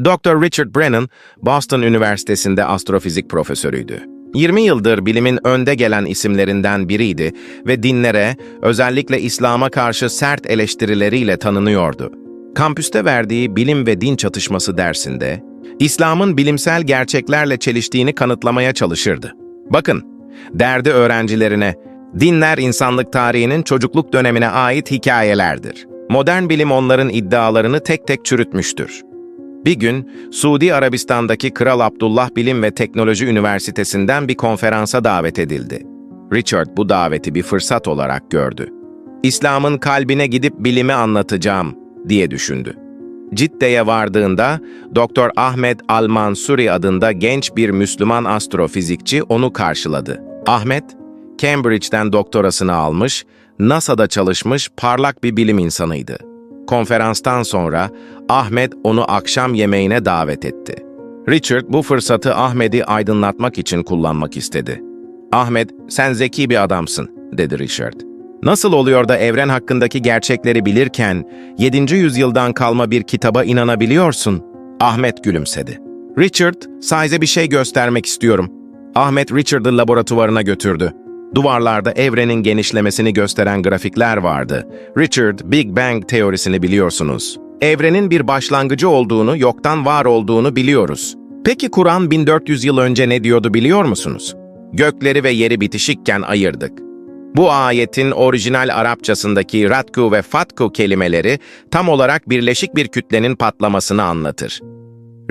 Dr. Richard Brennan, Boston Üniversitesi'nde astrofizik profesörüydü. 20 yıldır bilimin önde gelen isimlerinden biriydi ve dinlere, özellikle İslam'a karşı sert eleştirileriyle tanınıyordu. Kampüste verdiği bilim ve din çatışması dersinde, İslam'ın bilimsel gerçeklerle çeliştiğini kanıtlamaya çalışırdı. Bakın, derdi öğrencilerine, dinler insanlık tarihinin çocukluk dönemine ait hikayelerdir. Modern bilim onların iddialarını tek tek çürütmüştür. Bir gün Suudi Arabistan'daki Kral Abdullah Bilim ve Teknoloji Üniversitesi'nden bir konferansa davet edildi. Richard bu daveti bir fırsat olarak gördü. İslam'ın kalbine gidip bilimi anlatacağım diye düşündü. Cidde'ye vardığında Dr. Ahmet Al-Mansuri adında genç bir Müslüman astrofizikçi onu karşıladı. Ahmet, Cambridge'den doktorasını almış, NASA'da çalışmış parlak bir bilim insanıydı. Konferanstan sonra Ahmet onu akşam yemeğine davet etti. Richard bu fırsatı Ahmet'i aydınlatmak için kullanmak istedi. Ahmet, sen zeki bir adamsın, dedi Richard. Nasıl oluyor da evren hakkındaki gerçekleri bilirken 7. yüzyıldan kalma bir kitaba inanabiliyorsun? Ahmet gülümsedi. Richard, size bir şey göstermek istiyorum. Ahmet Richard'ı laboratuvarına götürdü. Duvarlarda evrenin genişlemesini gösteren grafikler vardı. Richard, Big Bang teorisini biliyorsunuz. Evrenin bir başlangıcı olduğunu, yoktan var olduğunu biliyoruz. Peki Kur'an 1400 yıl önce ne diyordu biliyor musunuz? Gökleri ve yeri bitişikken ayırdık. Bu ayetin orijinal Arapçasındaki ratku ve fatku kelimeleri tam olarak birleşik bir kütlenin patlamasını anlatır.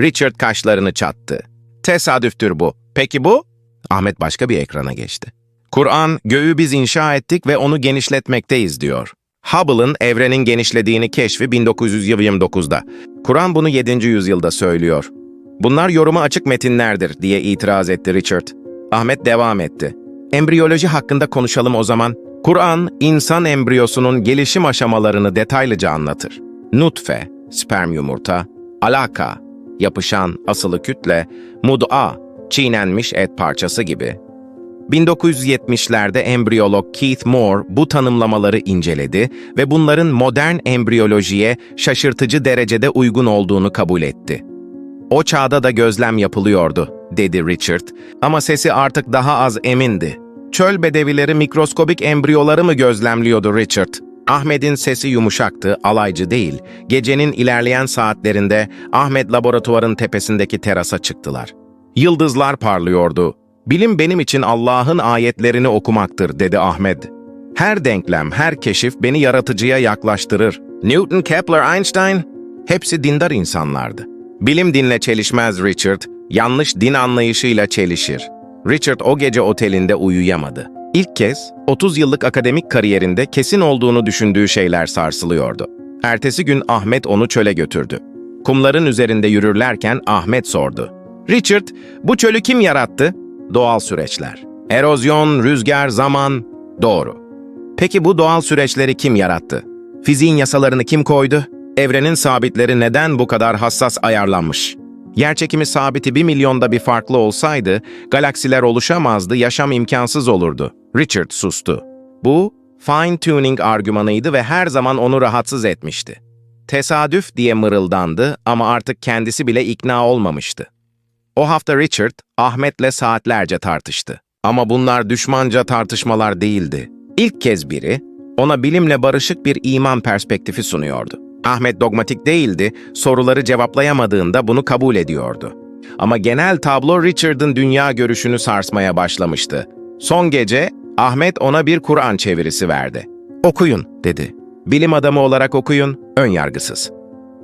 Richard kaşlarını çattı. Tesadüftür bu. Peki bu? Ahmet başka bir ekrana geçti. Kur'an, göğü biz inşa ettik ve onu genişletmekteyiz diyor. Hubble'ın evrenin genişlediğini keşfi 1929'da. Kur'an bunu 7. yüzyılda söylüyor. Bunlar yoruma açık metinlerdir diye itiraz etti Richard. Ahmet devam etti. Embriyoloji hakkında konuşalım o zaman. Kur'an, insan embriyosunun gelişim aşamalarını detaylıca anlatır. Nutfe, sperm yumurta, alaka, yapışan asılı kütle, mud'a, çiğnenmiş et parçası gibi. 1970'lerde embriyolog Keith Moore bu tanımlamaları inceledi ve bunların modern embriyolojiye şaşırtıcı derecede uygun olduğunu kabul etti. O çağda da gözlem yapılıyordu, dedi Richard ama sesi artık daha az emindi. Çöl bedevileri mikroskobik embriyoları mı gözlemliyordu Richard? Ahmet'in sesi yumuşaktı, alaycı değil. Gecenin ilerleyen saatlerinde Ahmet laboratuvarın tepesindeki terasa çıktılar. Yıldızlar parlıyordu. Bilim benim için Allah'ın ayetlerini okumaktır, dedi Ahmet. Her denklem, her keşif beni yaratıcıya yaklaştırır. Newton, Kepler, Einstein, hepsi dindar insanlardı. Bilim dinle çelişmez Richard, yanlış din anlayışıyla çelişir. Richard o gece otelinde uyuyamadı. İlk kez 30 yıllık akademik kariyerinde kesin olduğunu düşündüğü şeyler sarsılıyordu. Ertesi gün Ahmet onu çöle götürdü. Kumların üzerinde yürürlerken Ahmet sordu. Richard, bu çölü kim yarattı? Doğal süreçler. Erozyon, rüzgar, zaman. Doğru. Peki bu doğal süreçleri kim yarattı? Fiziğin yasalarını kim koydu? Evrenin sabitleri neden bu kadar hassas ayarlanmış? Yerçekimi sabiti bir milyonda bir farklı olsaydı, galaksiler oluşamazdı, yaşam imkansız olurdu. Richard sustu. Bu, fine-tuning argümanıydı ve her zaman onu rahatsız etmişti. Tesadüf diye mırıldandı ama artık kendisi bile ikna olmamıştı. O hafta Richard, Ahmet'le saatlerce tartıştı. Ama bunlar düşmanca tartışmalar değildi. İlk kez biri, ona bilimle barışık bir iman perspektifi sunuyordu. Ahmet dogmatik değildi, soruları cevaplayamadığında bunu kabul ediyordu. Ama genel tablo Richard'ın dünya görüşünü sarsmaya başlamıştı. Son gece Ahmet ona bir Kur'an çevirisi verdi. Okuyun, dedi. Bilim adamı olarak okuyun, ön yargısız.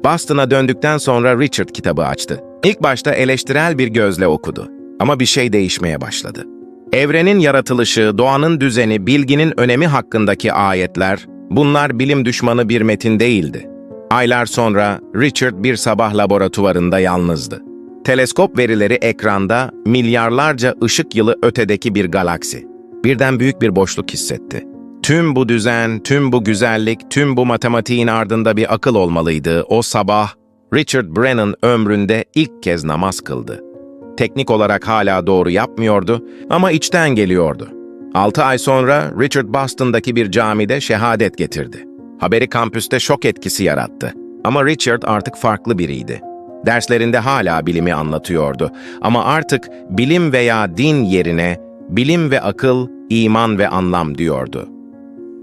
Boston'a döndükten sonra Richard kitabı açtı. İlk başta eleştirel bir gözle okudu. Ama bir şey değişmeye başladı. Evrenin yaratılışı, doğanın düzeni, bilginin önemi hakkındaki ayetler, bunlar bilim düşmanı bir metin değildi. Aylar sonra Richard bir sabah laboratuvarında yalnızdı. Teleskop verileri ekranda milyarlarca ışık yılı ötedeki bir galaksi. Birden büyük bir boşluk hissetti. Tüm bu düzen, tüm bu güzellik, tüm bu matematiğin ardında bir akıl olmalıydı. O sabah Richard Brennan ömründe ilk kez namaz kıldı. Teknik olarak hala doğru yapmıyordu ama içten geliyordu. Altı ay sonra Richard Boston'daki bir camide şehadet getirdi. Haberi kampüste şok etkisi yarattı. Ama Richard artık farklı biriydi. Derslerinde hala bilimi anlatıyordu. Ama artık bilim veya din yerine bilim ve akıl, iman ve anlam diyordu.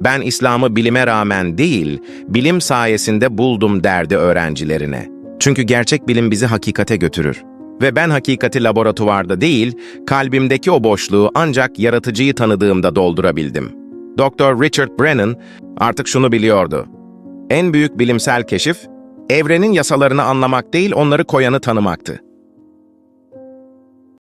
Ben İslam'ı bilime rağmen değil, bilim sayesinde buldum derdi öğrencilerine. Çünkü gerçek bilim bizi hakikate götürür. Ve ben hakikati laboratuvarda değil, kalbimdeki o boşluğu ancak yaratıcıyı tanıdığımda doldurabildim. Dr. Richard Brennan artık şunu biliyordu. En büyük bilimsel keşif, evrenin yasalarını anlamak değil, onları koyanı tanımaktı.